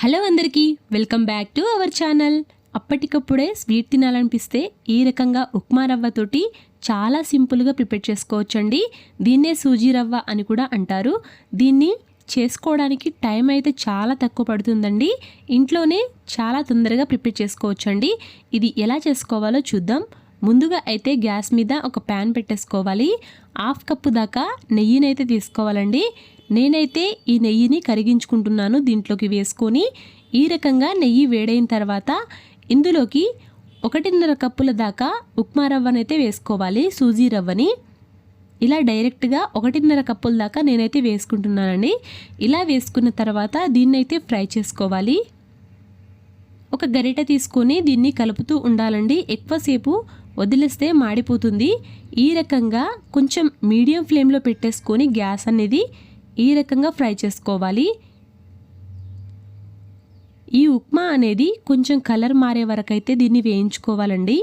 Hello అందరికీ welcome back to our channel. అప్పటికప్పుడే sweet తినాలనిపిస్తే ఈ రకంగా ఉప్మా రవ్వతోటి చాలా సింపుల్గా ప్రిపేర్ చేసుకోవచ్చండి. దీన్నే సూజీ రవ్వ అని కూడా అంటారు. దీన్ని చేసుకోవడానికి టైం అయితే చాలా తక్కువ పడుతుందండి. ఇంట్లోనే చాలా తొందరగా ప్రిపేర్ చేసుకోవచ్చండి. ఇది ఎలా చేసుకోవాలో చూద్దాం. ముందుగా అయితే గ్యాస్ మీద ఒక ప్యాన్ పెట్టేసుకోవాలి. హాఫ్ కప్పు దాకా నెయ్యినైతే తీసుకోవాలండి. నేనైతే ఈ నెయ్యిని కరిగించుకుంటున్నాను దీంట్లోకి వేసుకొని. ఈ రకంగా నెయ్యి వేడైన తర్వాత ఇందులోకి ఒకటిన్నర కప్పుల దాకా ఉప్మా రవ్వనైతే వేసుకోవాలి సూజీ రవ్వని. ఇలా డైరెక్ట్గా ఒకటిన్నర కప్పుల దాకా నేనైతే వేసుకుంటున్నానండి. ఇలా వేసుకున్న తర్వాత దీన్నైతే ఫ్రై చేసుకోవాలి. ఒక గరిట తీసుకొని దీన్ని కలుపుతూ ఉండాలండి. ఎక్కువసేపు వదిలేస్తే మాడిపోతుంది. ఈ రకంగా కొంచెం మీడియం ఫ్లేమ్లో పెట్టేసుకొని గ్యాస్ అనేది ఈ రకంగా ఫ్రై చేసుకోవాలి. ఈ ఉప్మా అనేది కొంచెం కలర్ మారే వరకు అయితే దీన్ని వేయించుకోవాలండి.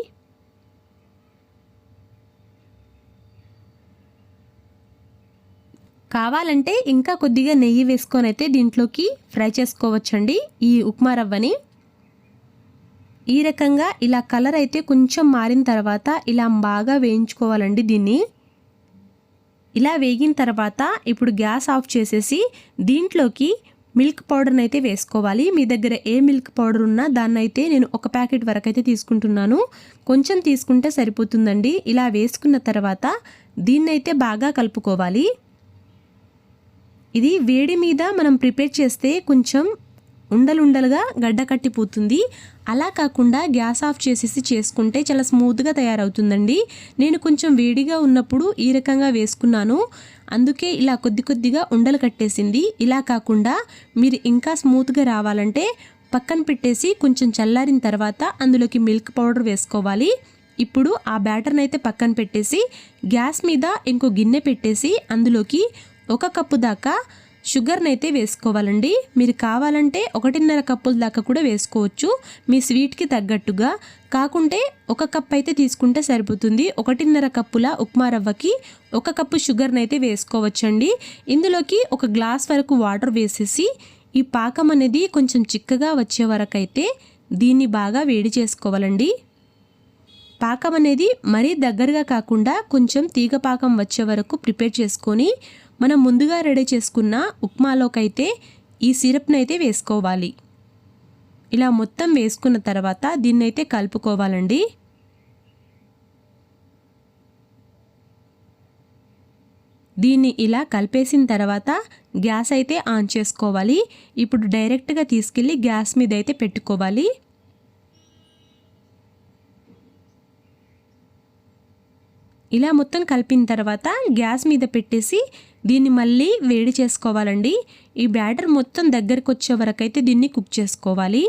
కావాలంటే ఇంకా కొద్దిగా నెయ్యి వేసుకొని అయితే దీంట్లోకి ఫ్రై చేసుకోవచ్చండి ఈ ఉప్మా రవ్వని. ఈ రకంగా ఇలా కలర్ అయితే కొంచెం మారిన తర్వాత ఇలా బాగా వేయించుకోవాలండి దీన్ని. ఇలా వేగిన తర్వాత ఇప్పుడు గ్యాస్ ఆఫ్ చేసేసి దీంట్లోకి మిల్క్ పౌడర్ని అయితే వేసుకోవాలి. మీ దగ్గర ఏ మిల్క్ పౌడర్ ఉన్నా దాన్ని అయితే నేను ఒక ప్యాకెట్ వరకు అయితే తీసుకుంటున్నాను. కొంచెం తీసుకుంటే సరిపోతుందండి. ఇలా వేసుకున్న తర్వాత దీన్నైతే బాగా కలుపుకోవాలి. ఇది వేడి మీద మనం ప్రిపేర్ చేస్తే కొంచెం ఉండలుండలుగా గడ్డ కట్టిపోతుంది. అలా కాకుండా గ్యాస్ ఆఫ్ చేసేసి చేసుకుంటే చాలా స్మూత్గా తయారవుతుందండి. నేను కొంచెం వేడిగా ఉన్నప్పుడు ఈ రకంగా వేసుకున్నాను. అందుకే ఇలా కొద్ది కొద్దిగా ఉండలు కట్టేసింది. ఇలా కాకుండా మీరు ఇంకా స్మూత్గా రావాలంటే పక్కన పెట్టేసి కొంచెం చల్లారిన తర్వాత అందులోకి మిల్క్ పౌడర్ వేసుకోవాలి. ఇప్పుడు ఆ బ్యాటర్ని అయితే పక్కన పెట్టేసి గ్యాస్ మీద ఇంకో గిన్నె పెట్టేసి అందులోకి ఒక కప్పు దాకా షుగర్ని అయితే వేసుకోవాలండి. మీరు కావాలంటే ఒకటిన్నర కప్పుల దాకా కూడా వేసుకోవచ్చు. మీ స్వీట్కి తగ్గట్టుగా. కాకుంటే ఒక కప్ అయితే తీసుకుంటే సరిపోతుంది. ఒకటిన్నర కప్పుల ఉప్మా రవ్వకి ఒక కప్పు షుగర్ని అయితే వేసుకోవచ్చండి. ఇందులోకి ఒక గ్లాస్ వరకు వాటర్ వేసేసి ఈ పాకం అనేది కొంచెం చిక్కగా వచ్చే వరకు అయితే దీన్ని బాగా వేడి చేసుకోవాలండి. పాకం అనేది మరీ దగ్గరగా కాకుండా కొంచెం తీగ పాకం వచ్చే వరకు ప్రిపేర్ చేసుకొని మనం ముందుగా రెడీ చేసుకున్న ఉప్మాలోకైతే ఈ సిరప్ని అయితే వేసుకోవాలి. ఇలా మొత్తం వేసుకున్న తర్వాత దీన్నైతే కలుపుకోవాలండి. దీన్ని ఇలా కలిపేసిన తర్వాత గ్యాస్ అయితే ఆన్ చేసుకోవాలి. ఇప్పుడు డైరెక్ట్గా తీసుకెళ్ళి గ్యాస్ మీద అయితే పెట్టుకోవాలి. ఇలా మొత్తం కలిపిన తర్వాత గ్యాస్ మీద పెట్టేసి దీన్ని మళ్ళీ వేడి చేసుకోవాలండి. ఈ బ్యాటర్ మొత్తం దగ్గరకు వచ్చే వరకు అయితే దీన్ని కుక్ చేసుకోవాలి.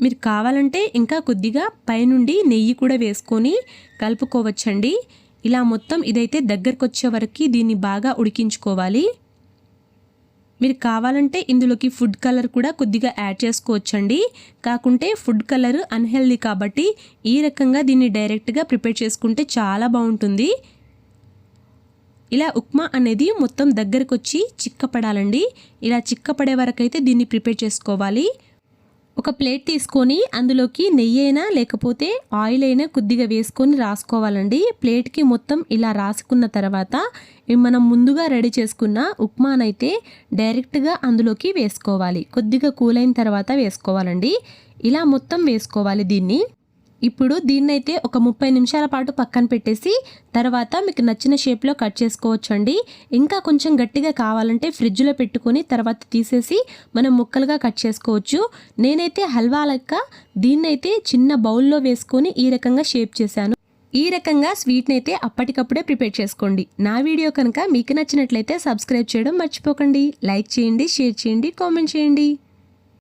మీరు కావాలంటే ఇంకా కొద్దిగా పైనుండి నెయ్యి కూడా వేసుకొని కలుపుకోవచ్చండి. ఇలా మొత్తం ఇదైతే దగ్గరకు వచ్చే వరకు దీన్ని బాగా ఉడికించుకోవాలి. మీరు కావాలంటే ఇందులోకి ఫుడ్ కలర్ కూడా కొద్దిగా యాడ్ చేసుకోవచ్చండి. కాకుంటే ఫుడ్ కలర్ అన్హెల్దీ కాబట్టి ఈ రకంగా దీన్ని డైరెక్ట్గా ప్రిపేర్ చేసుకుంటే చాలా బాగుంటుంది. ఇలా ఉప్మా అనేది మొత్తం దగ్గరకు వచ్చి చిక్కపడాలండి. ఇలా చిక్కపడే వరకు అయితే దీన్ని ప్రిపేర్ చేసుకోవాలి. ఒక ప్లేట్ తీసుకొని అందులోకి నెయ్యి అయినా లేకపోతే ఆయిల్ అయినా కొద్దిగా వేసుకొని రాసుకోవాలండి. ప్లేట్కి మొత్తం ఇలా రాసుకున్న తర్వాత మనం ముందుగా రెడీ చేసుకున్న ఉప్మానైతే డైరెక్ట్గా అందులోకి వేసుకోవాలి. కొద్దిగా కూలైన తర్వాత వేసుకోవాలండి. ఇలా మొత్తం వేసుకోవాలి దీన్ని. ఇప్పుడు దీన్నైతే ఒక ముప్పై నిమిషాల పాటు పక్కన పెట్టేసి తర్వాత మీకు నచ్చిన షేప్లో కట్ చేసుకోవచ్చు అండి ఇంకా కొంచెం గట్టిగా కావాలంటే ఫ్రిడ్జ్లో పెట్టుకొని తర్వాత తీసేసి మనం ముక్కలుగా కట్ చేసుకోవచ్చు. నేనైతే హల్వా లెక్క దీన్నైతే చిన్న బౌల్లో వేసుకొని ఈ రకంగా షేప్ చేశాను. ఈ రకంగా స్వీట్ని అయితే అప్పటికప్పుడే ప్రిపేర్ చేసుకోండి. నా వీడియో కనుక మీకు నచ్చినట్లయితే సబ్స్క్రైబ్ చేయడం మర్చిపోకండి. లైక్ చేయండి షేర్ చేయండి కామెంట్ చేయండి.